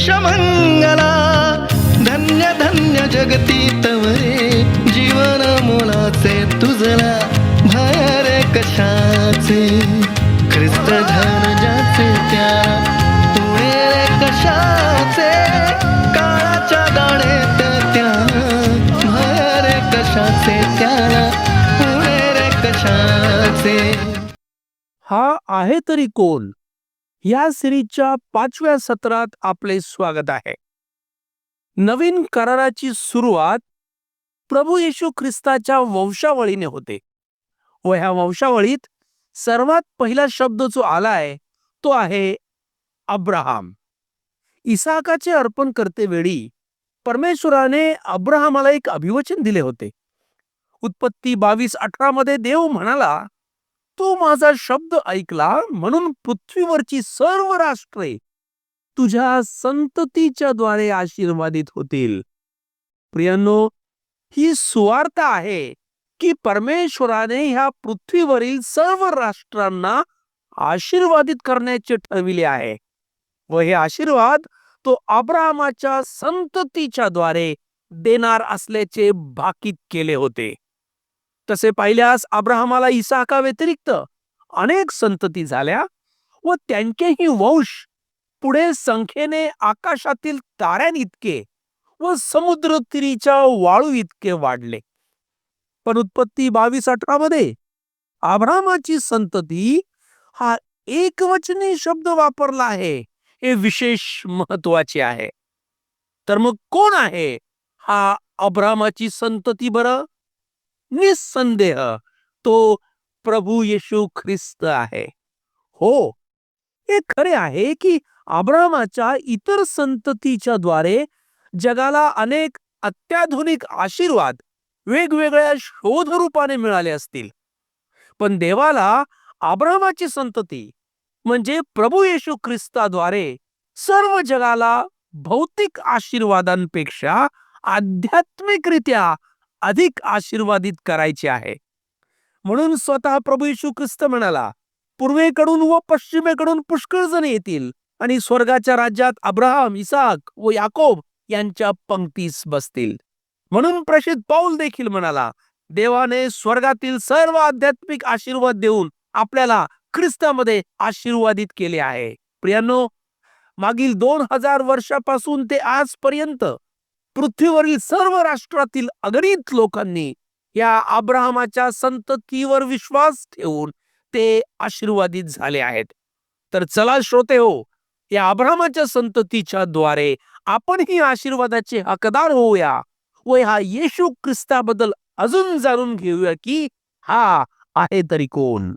विश्वमंगला धन्य धन्य जगती तवरे जीवन मोलाचे तुझला भर कशाचे? ख्रिस्त धन ज्याचे त्या पुणे कशाचे? काळाच्या दाणेत त्या भर कशाचे? त्याला पुणे रे कशाचे? हा आहे तरी कोण? या सिरीजच्या पाचव्या सत्रात आपले स्वागत आहे. नवीन कराराची सुरुवात प्रभू येशू ख्रिस्ताच्या वंशावळीने होते. व ह्या वंशावळीत सर्वात पहिला शब्द जो आलाय तो आहे अब्राहम. इसाकाचे अर्पण करते वेळी परमेश्वराने अब्राहमाला एक अभिवचन दिले होते. उत्पत्ती बावीस अठरा मध्ये देव म्हणाला तू माझा शब्द ऐकला म्हणून पृथ्वीवरची सर्व राष्ट्रे तुझ्या संततीच्या द्वारे आशीर्वादित होतील. प्रियांनो ही सुवार्थ आहे की परमेश्वराने ह्या पृथ्वीवरील सर्व राष्ट्रांना आशीर्वादित करण्याचे ठरविले आहे व हे आशीर्वाद तो अब्राहमाच्या संततीच्या द्वारे देणार असल्याचे भाकीत केले होते. तसे पाहिल्यास अब्राहमाला इसाका व्यतिरिक्त अनेक संतती झाल्या व त्यांचेही वंश पुढे संख्येने आकाशातील ताऱ्यांइतके व समुद्र तिरीच्या वाळू इतके वाढले. पण उत्पत्ती बावीस अठरा मध्ये अब्राहमाची संतती हा एकवचनी शब्द वापरला आहे हे विशेष महत्त्वाचे आहे. तर मग कोण आहे हा अब्रामाची संतती बरं? निसंदेह तो प्रभू येशू ख्रिस्त आहे. हो हे खरे आहे की आब्रामाच्या इतर संततीच्या द्वारे जगाला अनेक अत्याधुनिक आशीर्वाद वेगवेगळ्या शोध रूपाने मिळाले असतील. पण देवाला आब्रामाची संतती म्हणजे प्रभू येशू ख्रिस्ताद्वारे सर्व जगाला भौतिक आशीर्वादांपेक्षा आध्यात्मिकरित्या अधिक आशीर्वादित करायचे आहे. म्हणून स्वतः प्रभू येशू ख्रिस्त म्हणाला पूर्वेकडून व पश्चिमेकडून पुष्कळ जण येतील आणि स्वर्गाच्या राज्यात अब्राहम इसाक व याकोब यांच्या पंक्तीस बसतील. म्हणून प्रसिद्ध पाऊल देखील म्हणाला देवाने स्वर्गातील सर्व आध्यात्मिक आशीर्वाद देऊन आपल्याला ख्रिस्तामध्ये आशीर्वादित केले आहे. प्रियांनो मागील दोन हजार वर्षापासून ते आजपर्यंत पृथ्वीवरील सर्व राष्ट्रातील अगणित लोकांनी या आब्राहमाच्या संततीवर विश्वास ठेवून ते आशीर्वादित झाले आहेत. तर चला श्रोते हो या आब्रामाच्या संततीच्या द्वारे आपणही आशीर्वादाचे हकदार होऊया व ह्या येशू ख्रिस्ताबद्दल अजून जाणून घेऊया की हा आहे तरी कोण?